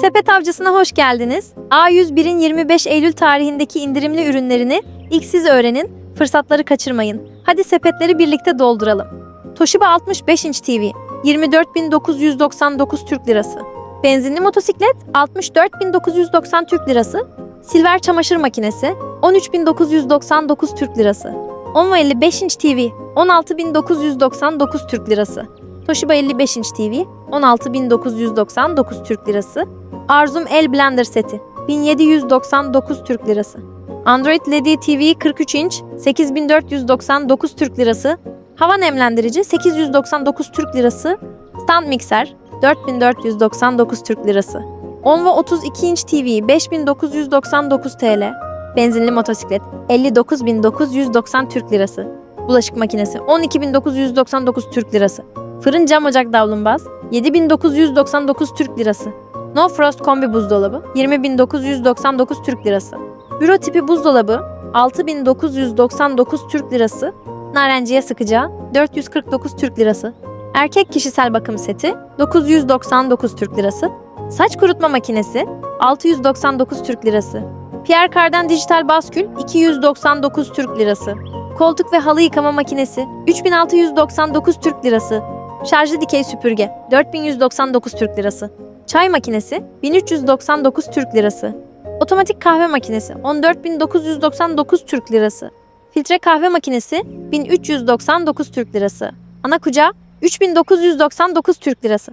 Sepet Avcısı'na hoş geldiniz. A101'in 25 Eylül tarihindeki indirimli ürünlerini ilk siz öğrenin, fırsatları kaçırmayın. Hadi sepetleri birlikte dolduralım. Toshiba 65 inç TV 24.999 Türk Lirası. Benzinli motosiklet 64.990 Türk Lirası. Silver çamaşır makinesi 13.999 Türk Lirası. Onvo 55 inç TV 16.999 Türk Lirası. Toshiba 55 inç TV 16.999 Türk Lirası. Arzum El Blender seti 1799 Türk Lirası. Android LED TV 43 inç 8499 Türk Lirası. Hava nemlendirici 899 Türk Lirası. Stand mikser 4499 Türk Lirası. Onvo 32 inç TV 5999 TL. Benzinli motosiklet 59990 Türk Lirası. Bulaşık makinesi 12999 Türk Lirası. Fırın cam ocak davlumbaz 7999 Türk Lirası. No Frost kombi buzdolabı 20999 Türk Lirası. Büro tipi buzdolabı 6999 Türk Lirası. Narenciye sıkacağı 449 Türk Lirası. Erkek kişisel bakım seti 999 Türk Lirası. Saç kurutma makinesi 699 Türk Lirası. Pierre Cardin dijital baskül 299 Türk Lirası. Koltuk ve halı yıkama makinesi 3699 Türk Lirası. Şarjlı dikey süpürge 4199 Türk Lirası. Çay makinesi 1399 Türk Lirası. Otomatik kahve makinesi 14999 Türk Lirası. Filtre kahve makinesi 1399 Türk Lirası. Ana kucağı 3999 Türk Lirası.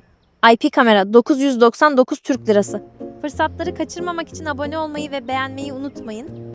IP kamera 999 Türk Lirası. Fırsatları kaçırmamak için abone olmayı ve beğenmeyi unutmayın.